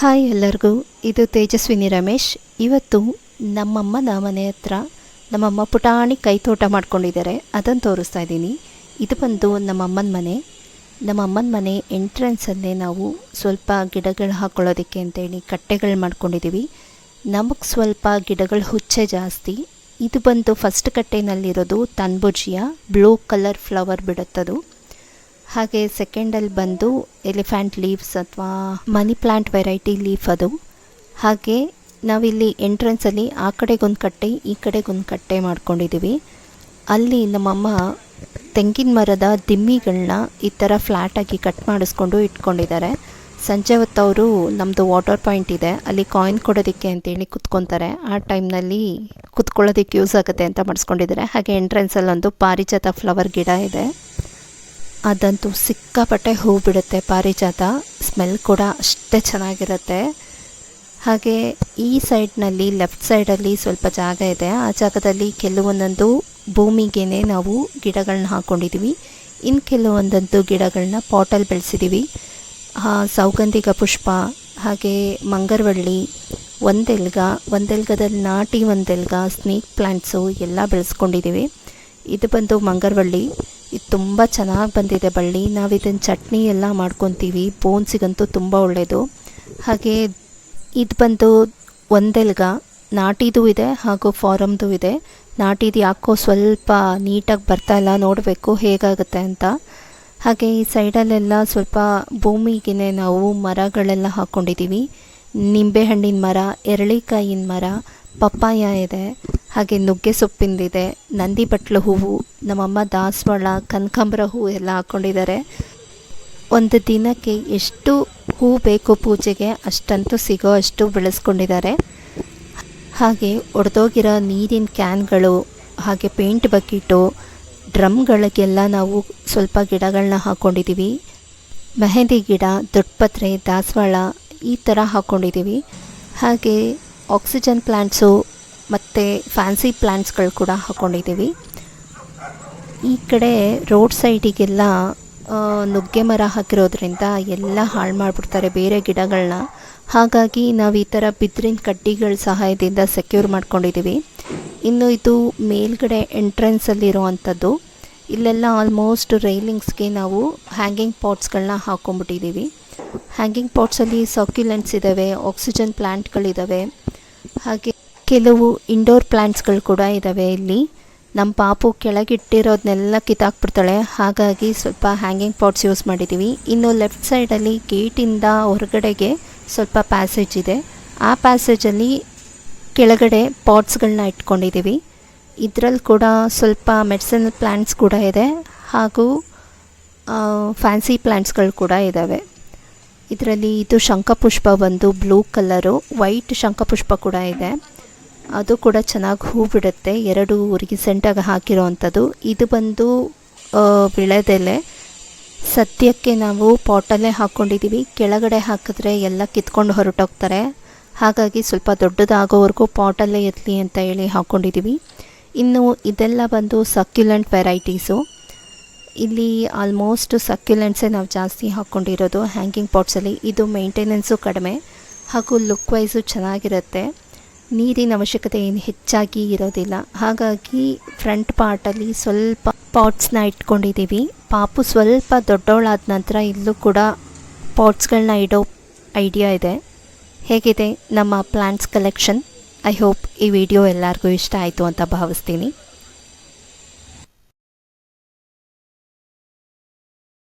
Hi ಎಲ್ಲರಿಗೂ, ಇದು ತೇಜಸ್ವಿನಿ ರಮೇಶ್. ಇವತ್ತು ನಮ್ಮಮ್ಮನ ಮನೆ ಹತ್ರ ನಮ್ಮಮ್ಮ ಪುಟಾಣಿ ಕೈ ತೋಟ ಮಾಡ್ಕೊಂಡಿದ್ದಾರೆ. ಅದನ್ನು ತೋರಿಸ್ತಾ ಇದ್ದೀನಿ. ಇದು ಬಂದು ನಮ್ಮಮ್ಮನ ಮನೆ. ನಮ್ಮಮ್ಮನ ಮನೆ ಎಂಟ್ರೆನ್ಸಲ್ಲೇ ನಾವು ಸ್ವಲ್ಪ ಗಿಡಗಳು ಹಾಕ್ಕೊಳ್ಳೋದಕ್ಕೆ ಅಂತೇಳಿ ಕಟ್ಟೆಗಳು ಮಾಡ್ಕೊಂಡಿದ್ದೀವಿ ನಮಗೆ ಸ್ವಲ್ಪ ಗಿಡಗಳು ಹುಚ್ಚೆ ಜಾಸ್ತಿ. ಇದು ಬಂದು ಫಸ್ಟ್ ಕಟ್ಟೆನಲ್ಲಿರೋದು ತನ್ಬುಜಿಯ ಬ್ಲೂ ಕಲರ್ ಫ್ಲವರ್ ಬಿಡುತ್ತದು. ಹಾಗೆ ಸೆಕೆಂಡಲ್ಲಿ ಬಂದು ಎಲಿಫ್ಯಾಂಟ್ ಲೀವ್ಸ್ ಅಥವಾ ಮನಿ ಪ್ಲ್ಯಾಂಟ್ ವೆರೈಟಿ ಲೀಫ್ ಅದು. ಹಾಗೆ ನಾವಿಲ್ಲಿ ಎಂಟ್ರೆನ್ಸಲ್ಲಿ ಆ ಕಡೆಗೊಂದು ಕಟ್ಟೆ, ಈ ಕಡೆಗೊಂದು ಕಟ್ಟೆ ಮಾಡ್ಕೊಂಡಿದ್ದೀವಿ ಅಲ್ಲಿ ನಮ್ಮಮ್ಮ ತೆಂಗಿನ ಮರದ ದಿಮ್ಮಿಗಳನ್ನ ಈ ಥರ ಫ್ಲ್ಯಾಟಾಗಿ ಕಟ್ ಮಾಡಿಸ್ಕೊಂಡು ಇಟ್ಕೊಂಡಿದ್ದಾರೆ. ಸಂಜೆ ಹೊತ್ತು ಅವರು ನಮ್ಮದು ವಾಟರ್ ಪಾಯಿಂಟ್ ಇದೆ, ಅಲ್ಲಿ ಕಾಯಿನ್ ಕೊಡೋದಕ್ಕೆ ಅಂತೇಳಿ ಕುತ್ಕೊತಾರೆ. ಆ ಟೈಮ್ನಲ್ಲಿ ಕುತ್ಕೊಳ್ಳೋದಕ್ಕೆ ಯೂಸ್ ಆಗುತ್ತೆ ಅಂತ ಮಾಡಿಸ್ಕೊಂಡಿದ್ದಾರೆ. ಹಾಗೆ ಎಂಟ್ರೆನ್ಸಲ್ಲಿ ಒಂದು ಪಾರಿಜಾತ ಫ್ಲವರ್ ಗಿಡ ಇದೆ. ಅದಂತೂ ಸಿಕ್ಕಾಪಟ್ಟೆ ಹೂ ಬಿಡುತ್ತೆ ಪಾರಿಜಾತ ಸ್ಮೆಲ್ ಕೂಡ ಅಷ್ಟೇ ಚೆನ್ನಾಗಿರುತ್ತೆ. ಹಾಗೆ ಈ ಸೈಡ್ನಲ್ಲಿ, ಲೆಫ್ಟ್ ಸೈಡಲ್ಲಿ ಸ್ವಲ್ಪ ಜಾಗ ಇದೆ. ಆ ಜಾಗದಲ್ಲಿ ಕೆಲವೊಂದೊಂದು ಭೂಮಿಗೇನೆ ನಾವು ಗಿಡಗಳನ್ನ ಹಾಕ್ಕೊಂಡಿದ್ದೀವಿ ಇನ್ನು ಕೆಲವೊಂದೊಂದು ಗಿಡಗಳನ್ನ ಪಾಟಲ್ಲಿ ಬೆಳೆಸಿದ್ದೀವಿ ಸೌಗಂಧಿಕ ಪುಷ್ಪ, ಹಾಗೆ ಮಂಗರವಳ್ಳಿ, ಒಂದೆಲ್ಗ, ಒಂದೆಲ್ಗದಲ್ಲಿ ನಾಟಿ ಒಂದೆಲ್ಗ, ಸ್ನೇಕ್ ಪ್ಲ್ಯಾಂಟ್ಸು ಎಲ್ಲ ಬೆಳೆಸ್ಕೊಂಡಿದ್ದೀವಿ ಇದು ಬಂದು ಮಂಗರವಳ್ಳಿ. ಇದು ತುಂಬ ಚೆನ್ನಾಗಿ ಬಂದಿದೆ ಬಳ್ಳಿ. ನಾವು ಇದನ್ನು ಚಟ್ನಿ ಎಲ್ಲ ಮಾಡ್ಕೊತೀವಿ. ಬೋನ್ಸಿಗಂತೂ ತುಂಬ ಒಳ್ಳೆಯದು ಹಾಗೆ ಇದು ಬಂದು ಒಂದೆಲ್ಗ ನಾಟಿದು ಇದೆ ಹಾಗೂ ಫಾರಮ್ದು ಇದೆ. ನಾಟಿದು ಯಾಕೋ ಸ್ವಲ್ಪ ನೀಟಾಗಿ ಬರ್ತಾ ಇಲ್ಲ, ನೋಡಬೇಕು ಹೇಗಾಗುತ್ತೆ ಅಂತ. ಹಾಗೆ ಈ ಸೈಡಲ್ಲೆಲ್ಲ ಸ್ವಲ್ಪ ಭೂಮಿಗೆ ನಾವು ಮರಗಳೆಲ್ಲ ಹಾಕ್ಕೊಂಡಿದ್ದೀವಿ ನಿಂಬೆಹಣ್ಣಿನ ಮರ, ಎರಳಿಕಾಯಿನ ಮರ, ಪಪ್ಪಾಯ ಇದೆ. ಹಾಗೆ ನುಗ್ಗೆ ಸೊಪ್ಪಿಂದಿದೆ, ನಂದಿ ಬಟ್ಲು ಹೂವು, ನಮ್ಮಮ್ಮ ದಾಸವಾಳ, ಕನಕಾಂಬರ ಹೂವು ಎಲ್ಲ ಹಾಕ್ಕೊಂಡಿದ್ದಾರೆ ಒಂದು ದಿನಕ್ಕೆ ಎಷ್ಟು ಹೂ ಬೇಕು ಪೂಜೆಗೆ ಅಷ್ಟಂತೂ ಸಿಗೋ ಅಷ್ಟು ಬೆಳೆಸ್ಕೊಂಡಿದ್ದಾರೆ. ಹಾಗೆ ಒಡೆದೋಗಿರೋ ನೀರಿನ ಕ್ಯಾನ್ಗಳು, ಹಾಗೆ ಪೇಂಟ್ ಬಕೆಟು, ಡ್ರಮ್ಗಳಿಗೆಲ್ಲ ನಾವು ಸ್ವಲ್ಪ ಗಿಡಗಳನ್ನ ಹಾಕ್ಕೊಂಡಿದ್ದೀವಿ ಮೆಹಂದಿ ಗಿಡ, ದೊಡ್ಡಪತ್ರೆ, ದಾಸವಾಳ ಈ ಥರ ಹಾಕ್ಕೊಂಡಿದ್ದೀವಿ ಹಾಗೆ ಆಕ್ಸಿಜನ್ ಪ್ಲ್ಯಾಂಟ್ಸು ಮತ್ತು ಫ್ಯಾನ್ಸಿ ಪ್ಲ್ಯಾಂಟ್ಸ್ಗಳು ಕೂಡ ಹಾಕ್ಕೊಂಡಿದ್ದೀವಿ ಈ ಕಡೆ ರೋಡ್ ಸೈಡಿಗೆಲ್ಲ ನುಗ್ಗೆ ಮರ ಹಾಕಿರೋದ್ರಿಂದ ಎಲ್ಲ ಹಾಳು ಮಾಡಿಬಿಡ್ತಾರೆ ಬೇರೆ ಗಿಡಗಳನ್ನ ಹಾಗಾಗಿ ನಾವು ಈ ಥರ ಬಿದ್ರಿನ ಕಡ್ಡಿಗಳ ಸಹಾಯದಿಂದ ಸೆಕ್ಯೂರ್ ಮಾಡ್ಕೊಂಡಿದ್ದೀವಿ ಇನ್ನು ಇದು ಮೇಲ್ಗಡೆ ಎಂಟ್ರೆನ್ಸಲ್ಲಿರುವಂಥದ್ದು ಇಲ್ಲೆಲ್ಲ ಆಲ್ಮೋಸ್ಟ್ ರೈಲಿಂಗ್ಸ್ಗೆ ನಾವು ಹ್ಯಾಂಗಿಂಗ್ ಪಾಟ್ಸ್ಗಳನ್ನ ಹಾಕ್ಕೊಂಬಿಟ್ಟಿದ್ದೀವಿ ಹ್ಯಾಂಗಿಂಗ್ ಪಾಟ್ಸಲ್ಲಿ ಸರ್ಕ್ಯುಲೆಂಟ್ಸ್ ಇದ್ದಾವೆ ಆಕ್ಸಿಜನ್ ಪ್ಲ್ಯಾಂಟ್ಗಳಿದ್ದಾವೆ ಹಾಗೆ ಕೆಲವು ಇಂಡೋರ್ ಪ್ಲ್ಯಾಂಟ್ಸ್ಗಳು ಕೂಡ ಇದ್ದಾವೆ ಇಲ್ಲಿ. ನಮ್ಮ ಪಾಪು ಕೆಳಗಿಟ್ಟಿರೋದನ್ನೆಲ್ಲ ಕಿತ್ತಾಕ್ಬಿಡ್ತಾಳೆ. ಹಾಗಾಗಿ ಸ್ವಲ್ಪ ಹ್ಯಾಂಗಿಂಗ್ ಪಾಟ್ಸ್ ಯೂಸ್ ಮಾಡಿದ್ದೀವಿ ಇನ್ನು ಲೆಫ್ಟ್ ಸೈಡಲ್ಲಿ ಗೇಟಿಂದ ಹೊರಗಡೆಗೆ ಸ್ವಲ್ಪ ಪ್ಯಾಸೇಜ್ ಇದೆ. ಆ ಪ್ಯಾಸೇಜಲ್ಲಿ ಕೆಳಗಡೆ ಪಾಟ್ಸ್ಗಳನ್ನ ಇಟ್ಕೊಂಡಿದ್ದೀವಿ ಇದರಲ್ಲಿ ಕೂಡ ಸ್ವಲ್ಪ ಮೆಡಿಸಿನಲ್ ಪ್ಲ್ಯಾಂಟ್ಸ್ ಕೂಡ ಇದೆ. ಹಾಗೂ ಫ್ಯಾನ್ಸಿ ಪ್ಲ್ಯಾಂಟ್ಸ್ಗಳು ಕೂಡ ಇದ್ದಾವೆ ಇದರಲ್ಲಿ ಇದು ಶಂಖಪುಷ್ಪ ಬಂದು ಬ್ಲೂ ಕಲರು ವೈಟ್ ಶಂಖಪುಷ್ಪ ಕೂಡ ಇದೆ. ಅದು ಕೂಡ ಚೆನ್ನಾಗಿ ಹೂ ಬಿಡುತ್ತೆ. ಎರಡು ರೀಸೆಂಟಾಗಿ ಹಾಕಿರೋ ಅಂಥದ್ದು ಇದು ಬಂದು ಬೆಳೆದೆಲೆ ಸದ್ಯಕ್ಕೆ ನಾವು ಪಾಟಲ್ಲೇ ಹಾಕ್ಕೊಂಡಿದ್ದೀವಿ ಕೆಳಗಡೆ ಹಾಕಿದ್ರೆ ಎಲ್ಲ ಕಿತ್ಕೊಂಡು ಹೊರಟೋಗ್ತಾರೆ. ಹಾಗಾಗಿ ಸ್ವಲ್ಪ ದೊಡ್ಡದಾಗೋವರೆಗೂ ಪಾಟಲ್ಲೇ ಇರಲಿ ಅಂತ ಹೇಳಿ ಹಾಕ್ಕೊಂಡಿದ್ದೀವಿ ಇನ್ನು ಇದೆಲ್ಲ ಬಂದು ಸಕ್ಯುಲೆಂಟ್ ವೆರೈಟೀಸು ಇಲ್ಲಿ ಆಲ್ಮೋಸ್ಟ್ ಸಕ್ಯುಲೆಂಟ್ಸೇ ನಾವು ಜಾಸ್ತಿ ಹಾಕ್ಕೊಂಡಿರೋದು ಹ್ಯಾಂಗಿಂಗ್ ಪಾಟ್ಸಲ್ಲಿ ಇದು ಮೇಂಟೆನೆನ್ಸು ಕಡಿಮೆ. ಹಾಗೂ ಲುಕ್ ವೈಸು ಚೆನ್ನಾಗಿರುತ್ತೆ. ನೀರಿನ ಅವಶ್ಯಕತೆ ಏನು ಹೆಚ್ಚಾಗಿ ಇರೋದಿಲ್ಲ. ಹಾಗಾಗಿ ಫ್ರಂಟ್ ಪಾರ್ಟಲ್ಲಿ ಸ್ವಲ್ಪ ಪಾಟ್ಸ್ನ ಇಟ್ಕೊಂಡಿದ್ದೀವಿ ಪಾಪು ಸ್ವಲ್ಪ ದೊಡ್ಡವಳಾದ ನಂತರ ಇಲ್ಲೂ ಕೂಡ ಪಾಟ್ಸ್ಗಳನ್ನ ಇಡೋ ಐಡಿಯಾ ಇದೆ. ಹೇಗಿದೆ ನಮ್ಮ ಪ್ಲ್ಯಾಂಟ್ಸ್ ಕಲೆಕ್ಷನ್ ಐ ಹೋಪ್ ಈ ವಿಡಿಯೋ ಎಲ್ಲರಿಗೂ ಇಷ್ಟ ಆಯಿತು ಅಂತ ಭಾವಿಸ್ತೀನಿ.